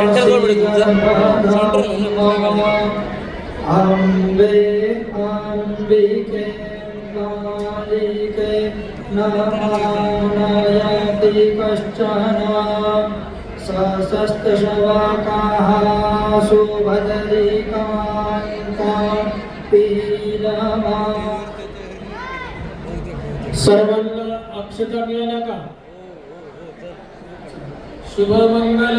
Centre कोण पडेल तुमचं सेंटर अम्बे अम्बिके मालिके नमानयति कश्चन सशस्तशवाकाः पीलमा। सर्वांना अक्षता मिळाल्या का? शुभमंगल।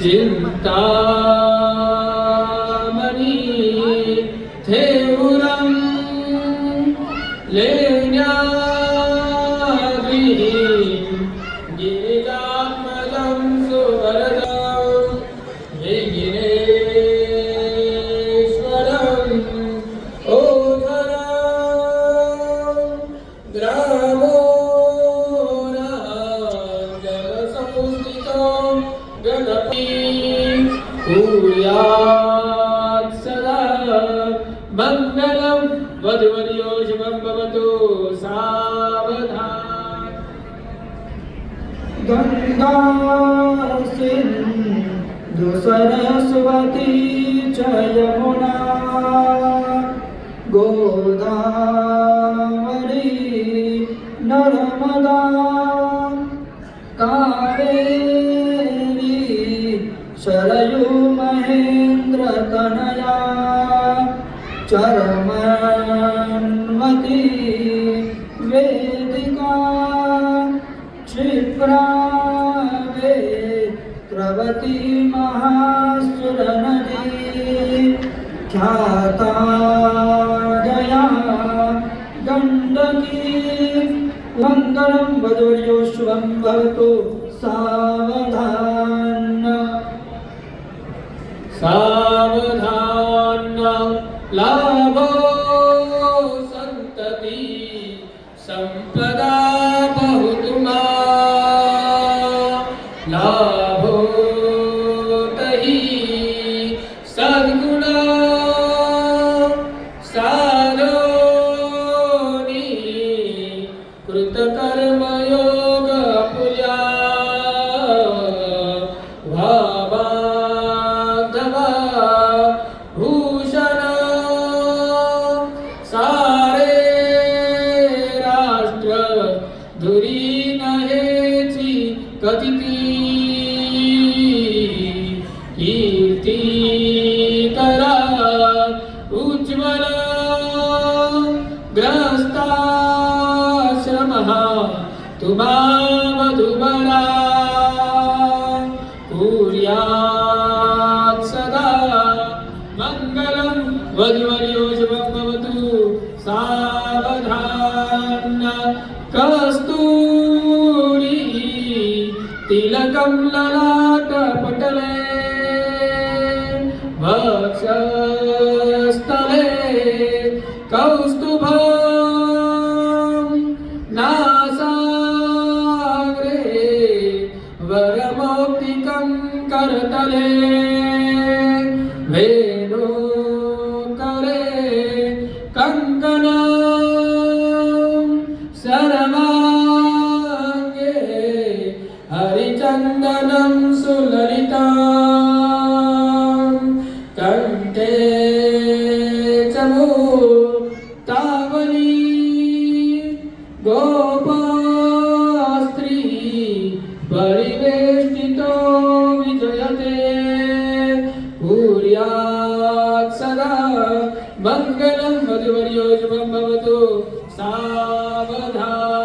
चिन्तामणि थेउरं लेण्याद्रिः गिरिजात्मजं सुवरदं विघ्नेश्वरम् ओधरं ग्रामो गंगा सिंधु सरस्वती च यमुना गोदावरी नर्मदा कावेरी शरयू महेन्द्रतनया चरमन्वती वेदिका क्षिप्रा त्रवती महासुरनदी ख्याता जया गण्डकी मङ्गलं वदुर्यो शुभं भवतु सावधान सावधान लाभो सन्तति सम्पदा कथिती कीर्ती करा उज्ज्वल ग्रस्ताश्रमः तुम्हा मधुबला कुर्यात् सदा मङ्गलं। वधुवर्यो शुभं भवतु। सावधान कस्तूरी। तिलकं ललाटपटले भक्षस्थले कौस्तुभं नासाग्रे वरमौक्तिकं करतले वेणुकरे कं गोपास्त्री परिवेष्टितो विजयते। भूर्यात् सदा मङ्गलं मधुवर्योजमं भवतु। सावधा